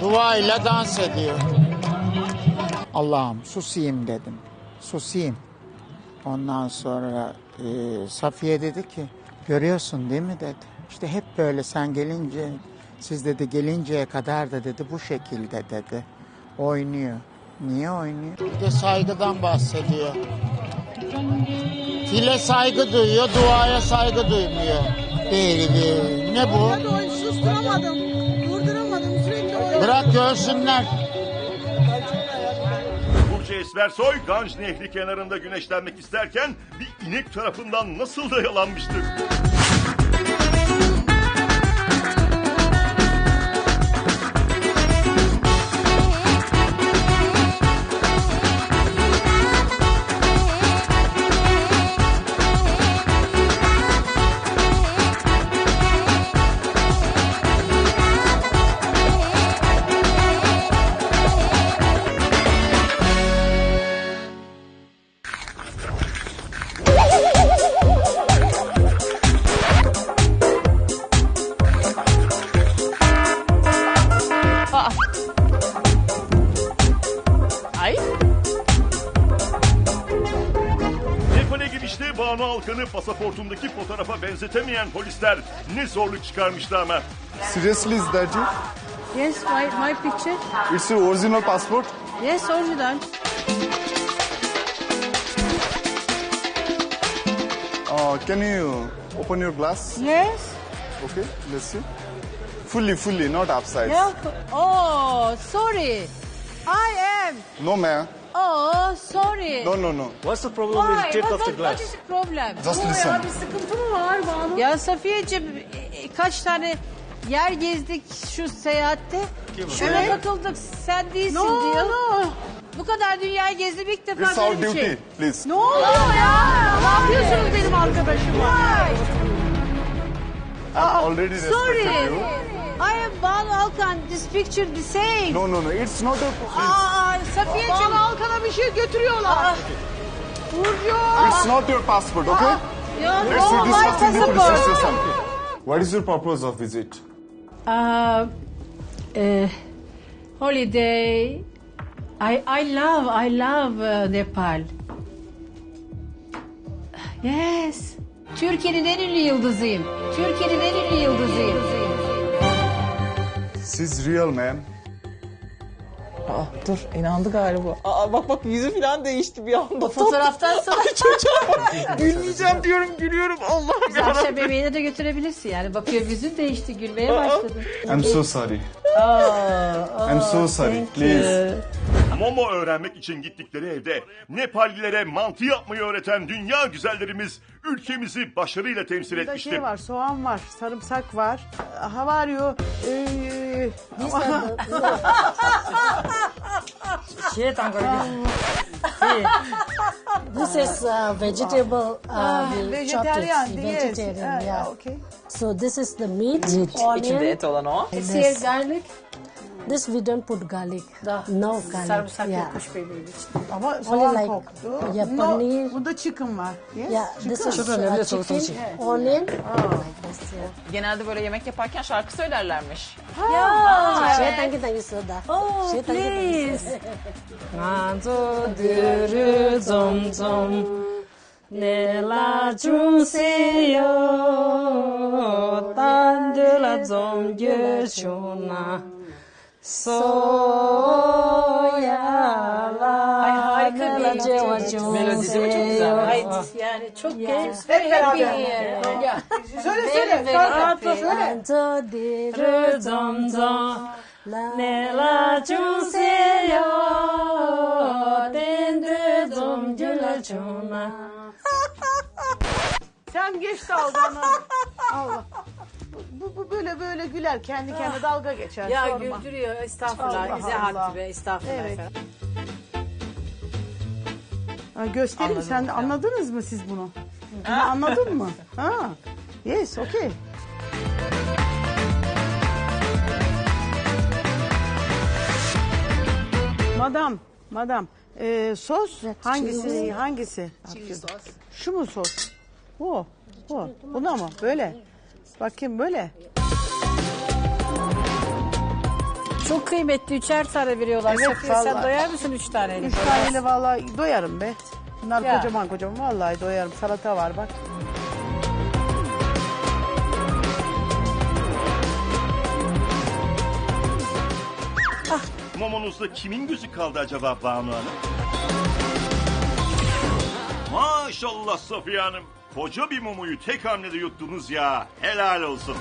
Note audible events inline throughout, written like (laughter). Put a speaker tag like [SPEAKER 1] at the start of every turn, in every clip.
[SPEAKER 1] Duayla dans ediyor. Allah'ım susayım dedim. Susayım. Ondan sonra e, Safiye dedi ki görüyorsun değil mi dedi. İşte hep böyle sen gelince siz dedi gelinceye kadar da dedi bu şekilde dedi. Oynuyor. Niye oynuyor? Bir de saygıdan bahsediyor. File saygı duyuyor, duaya saygı duymuyor. Değil. Ne bu?
[SPEAKER 2] Susturamadım.
[SPEAKER 1] Bırak görsünler.
[SPEAKER 3] Burcu Esmersoy Ganj Nehri kenarında güneşlenmek isterken bir inek tarafından nasıl da yalanmıştır. Banu Alkan'ı pasaportundaki fotoğrafa benzetemeyen polisler ne zorluk çıkarmıştı ama.
[SPEAKER 4] Seriously, is that you?
[SPEAKER 2] Yes, my, my picture.
[SPEAKER 4] It's your original passport?
[SPEAKER 2] Yes, original.
[SPEAKER 4] Uh, can you open your glass?
[SPEAKER 2] Yes.
[SPEAKER 4] Okay, let's see. Fully, fully, not upside.
[SPEAKER 2] Yeah. Oh, sorry. I am.
[SPEAKER 4] No, ma'am.
[SPEAKER 2] Oh, sorry.
[SPEAKER 4] No, no, no.
[SPEAKER 5] What's the problem
[SPEAKER 2] Why?
[SPEAKER 5] with the tip
[SPEAKER 2] What,
[SPEAKER 5] of the
[SPEAKER 2] what, what
[SPEAKER 5] glass?
[SPEAKER 2] is the problem?
[SPEAKER 4] Just
[SPEAKER 2] Oh,
[SPEAKER 4] listen.
[SPEAKER 2] Ya bir sıkıntı mı var Banu? Ya Safiyeciğim e, kaç tane yer gezdik şu seyahatte. Şuna takıldık sen değilsin diyor. Bu kadar dünyayı gezdim ilk defa
[SPEAKER 4] It's our
[SPEAKER 2] böyle bir
[SPEAKER 4] duty,
[SPEAKER 2] şey.
[SPEAKER 4] please.
[SPEAKER 2] Ne oluyor ya? Ne yapıyorsunuz benim arkadaşıma?
[SPEAKER 4] I've oh, already respected
[SPEAKER 2] Sorry.
[SPEAKER 4] you.
[SPEAKER 2] I am Banu Alkan. This picture the same.
[SPEAKER 4] No, no, no. It's not a. Please.
[SPEAKER 2] Aa, Safiyeciğim. Banu Alkan'a bir şey götürüyorlar. Burcu.
[SPEAKER 4] It's not your passport, okay? Ah, ah.
[SPEAKER 2] Ya,
[SPEAKER 4] Let's
[SPEAKER 2] oh, my
[SPEAKER 4] discuss in the police
[SPEAKER 2] passport.
[SPEAKER 4] station. What is your purpose of visit?
[SPEAKER 6] Uh, uh, holiday. I I love I love uh, Nepal. Yes. Türkiye'nin en ünlü yıldızıyım. Türkiye'nin en ünlü yıldızıyım.
[SPEAKER 4] She's real, man.
[SPEAKER 7] Aa, dur inandı galiba. Aa, bak bak yüzü falan değişti bir anda.
[SPEAKER 6] Fotoğraftan sonra (laughs)
[SPEAKER 7] Gülmeyeceğim diyorum gülüyorum Allah'ım ya.
[SPEAKER 6] akşam bebeğine de götürebilirsin yani. Bakıyor yüzün değişti gülmeye başladı.
[SPEAKER 4] I'm so sorry.
[SPEAKER 6] Oh,
[SPEAKER 4] I'm so sorry. Please.
[SPEAKER 3] Momo öğrenmek için gittikleri evde Nepallilere mantı yapmayı öğreten dünya güzellerimiz ülkemizi başarıyla temsil
[SPEAKER 2] Burada
[SPEAKER 3] etmişti.
[SPEAKER 2] şey var, soğan var, sarımsak var. How are you? Ee,
[SPEAKER 6] I'm gonna
[SPEAKER 8] This is uh, vegetable. Uh, we chopped
[SPEAKER 2] vegetarian, yes.
[SPEAKER 8] Vegetarian,
[SPEAKER 2] Ah,
[SPEAKER 8] yeah.
[SPEAKER 2] okay.
[SPEAKER 8] So this is the meat,
[SPEAKER 7] İçinde
[SPEAKER 8] onion.
[SPEAKER 7] et olan o.
[SPEAKER 8] This,
[SPEAKER 6] Here garlic.
[SPEAKER 8] This we don't put garlic. Da. No garlic.
[SPEAKER 6] Sarımsak
[SPEAKER 8] yeah.
[SPEAKER 6] yokmuş benim için.
[SPEAKER 2] Ama soğan
[SPEAKER 8] like,
[SPEAKER 2] koktu.
[SPEAKER 8] Yeah,
[SPEAKER 2] no,
[SPEAKER 8] paneer.
[SPEAKER 2] Burada chicken var. Yes.
[SPEAKER 8] Yeah,
[SPEAKER 2] chicken.
[SPEAKER 8] This is uh,
[SPEAKER 7] chicken,
[SPEAKER 8] uh,
[SPEAKER 7] chicken,
[SPEAKER 8] chicken.
[SPEAKER 7] Yeah.
[SPEAKER 8] onion. Oh. oh like this, yeah.
[SPEAKER 7] Genelde böyle yemek yaparken şarkı söylerlermiş.
[SPEAKER 8] Ha, ya. Yeah. Şey soda.
[SPEAKER 6] Oh, please. Nanto dürü zom zom. Ne la chung se yo tan de la zom ge chuna Soyalar.
[SPEAKER 7] Ay harika bir
[SPEAKER 6] Melodisi
[SPEAKER 7] Melodisi mi çok güzel?
[SPEAKER 6] Ay, yani çok genç ve Hep hep bir beraber. yere. Ya. Söyle söyle. Beni Söyle. affet. Söyle.
[SPEAKER 2] Sen geç daldın. (laughs) Allah. Bu, bu böyle böyle güler. Kendi kendine dalga geçer.
[SPEAKER 6] Ya
[SPEAKER 2] sorma.
[SPEAKER 6] güldürüyor estağfurullah
[SPEAKER 2] Allah
[SPEAKER 6] bize
[SPEAKER 2] Allah.
[SPEAKER 6] be estağfurullah
[SPEAKER 2] Evet.
[SPEAKER 6] efendim.
[SPEAKER 2] Ha, göstereyim. Sen anladınız mı siz bunu? (laughs) Bunu anladın mı? Ha. Yes, okay. Madam, madam. Ee, sos hangisi? Hangisi? sos. Şu mu sos? Bu. Bu. Buna mı? Böyle. Bakayım böyle. Çok kıymetli. Üçer tane veriyorlar.
[SPEAKER 5] Evet,
[SPEAKER 2] Safiye sen
[SPEAKER 5] vallahi.
[SPEAKER 2] doyar mısın üç taneyle?
[SPEAKER 5] Üç taneyle vallahi doyarım be. Bunlar
[SPEAKER 2] Ya.
[SPEAKER 5] kocaman kocaman vallahi doyarım. Salata var bak.
[SPEAKER 3] Momonuzda kimin gözü kaldı acaba Banu Hanım? Maşallah Safiye Hanım. Koca bir mumuyu tek hamlede yuttunuz ya. Helal olsun.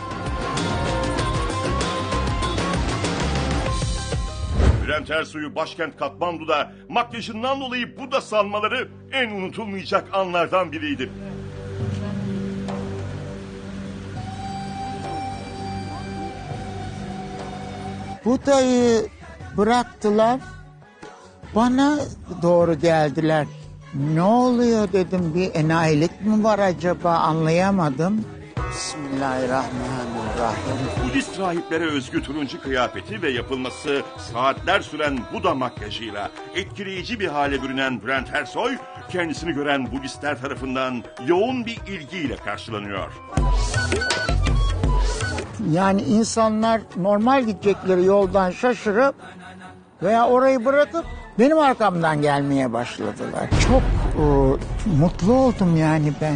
[SPEAKER 3] Bülent Ersoy'u başkent Katmandu'da makyajından dolayı Buda salmaları en unutulmayacak anlardan biriydi.
[SPEAKER 1] Budayı bıraktılar. Bana doğru geldiler. Ne oluyor dedim bir enayilik mi var acaba anlayamadım. Bismillahirrahmanirrahim.
[SPEAKER 3] Budist rahiplere özgü turuncu kıyafeti ve yapılması saatler süren Buda makyajıyla etkileyici bir hale bürünen Bülent Ersoy, kendisini gören Budistler tarafından yoğun bir ilgiyle karşılanıyor.
[SPEAKER 1] Yani insanlar normal gidecekleri yoldan şaşırıp veya orayı bırakıp benim arkamdan gelmeye başladılar. Çok e, mutlu oldum yani ben.